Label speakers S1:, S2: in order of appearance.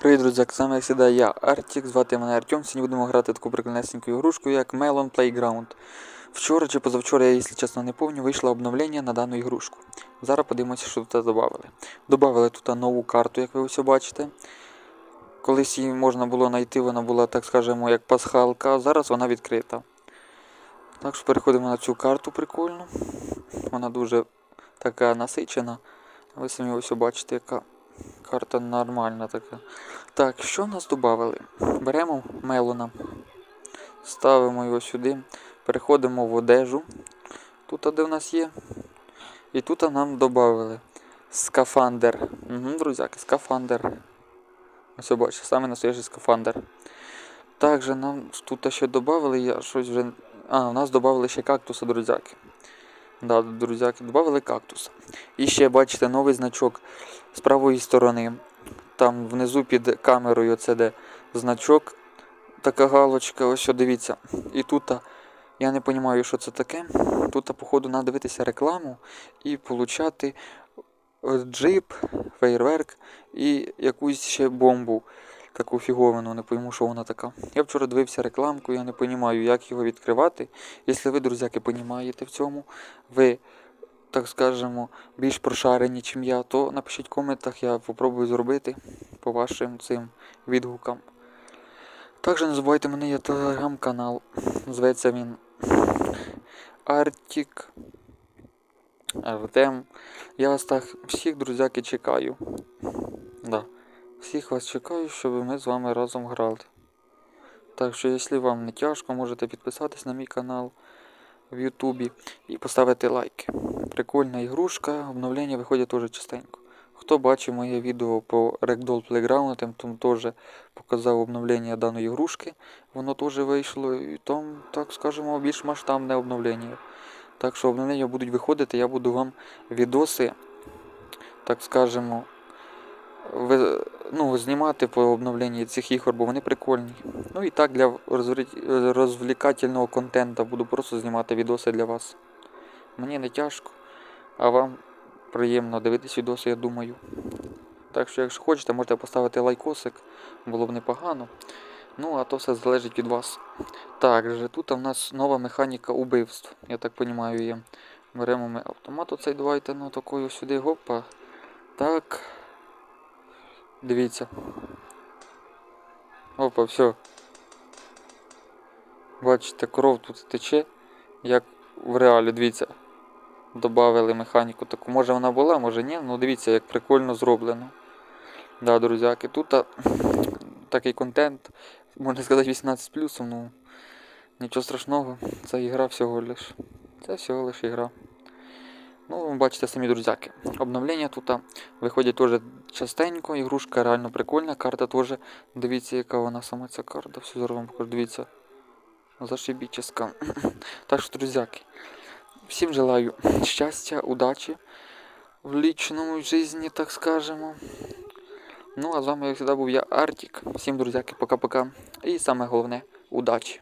S1: Привіт, друзі, з вами як завжди я, Артік, звати мене Артем. Сьогодні будемо грати таку прикольнесеньку ігрушку, як Melon Playground. Вчора чи позавчора, я, якщо чесно, не пам'ятаю, вийшло обновлення на дану ігрушку. Зараз подивимося, що тут додали. Добавили тут нову карту, як ви ось бачите. Колись її можна було знайти, вона була, так скажемо, як пасхалка, а зараз вона відкрита. Так що переходимо на цю карту прикольну. Вона дуже така насичена. Ви самі ось бачите, яка карта нормальна така. Так, що нас додали? Беремо мелона, ставимо його сюди, переходимо в одежу. Тут де в нас є. І тут нам додали скафандр. Угу, друзяки, скафандр. Ось бачите, саме настоящий скафандр. Також нам тут ще додали, я щось вже. А, у нас додали ще кактуса, друзяки. Да, друзяки, додали кактуса. І ще бачите новий значок з правої сторони. Там внизу під камерою це де значок, така галочка, ось що дивіться. І тут я не розумію, що це таке. Тут, походу, треба дивитися рекламу і получати е, джип, фейерверк і якусь ще бомбу. Таку фіговину, не пойму, що вона така. Я вчора дивився рекламку, я не розумію, як його відкривати. Якщо ви, друзяки, розумієте в цьому, ви так скажемо, більш прошарені, ніж я, то напишіть в коментах, я попробую зробити по вашим цим відгукам. Також не забувайте, мене є телеграм-канал. Зветься він Артік. Артем. Я вас так всіх, друзяки, чекаю. Да. Всіх вас чекаю, щоб ми з вами разом грали. Так що, якщо вам не тяжко, можете підписатись на мій канал в Ютубі і поставити лайки. Прикольна ігрушка, обновлення виходять теж частенько. Хто бачив моє відео по Ragdoll Playground, там, теж показав обновлення даної ігрушки, воно теж вийшло, і там, так скажемо, більш масштабне обновлення. Так що обновлення будуть виходити, я буду вам відоси, так скажемо, ну, знімати по обновленні цих ігор, бо вони прикольні. Ну і так для розвлі- розвлікательного контенту буду просто знімати відоси для вас. Мені не тяжко, а вам приємно дивитись відоси, я думаю. Так що, якщо хочете, можете поставити лайкосик, було б непогано. Ну, а то все залежить від вас. Так, же тут у нас нова механіка убивств, я так розумію, є. Беремо ми автомат оцей, давайте, ну такою сюди, гопа. Так. Дивіться. Опа, все. Бачите, кров тут тече, як в реалі, дивіться. Добавили механіку таку. Може вона була, може ні. Ну дивіться, як прикольно зроблено. Да, друзяки, тут а, такий контент, можна сказати, 18 ну нічого страшного, це ігра всього лиш. Це всього лиш ігра. Ну, ви бачите самі друзяки. Обновлення тут виходять теж частенько, ігрушка реально прикольна, карта теж. Дивіться, яка вона сама ця карта. Все зараз вам покажу, дивіться. Зашибіческа. Так що, друзяки, всім желаю щастя, удачі в лічному житті, так скажемо. Ну, а з вами, як завжди, був я, Артік. Всім, друзяки, пока-пока. І саме головне, удачі!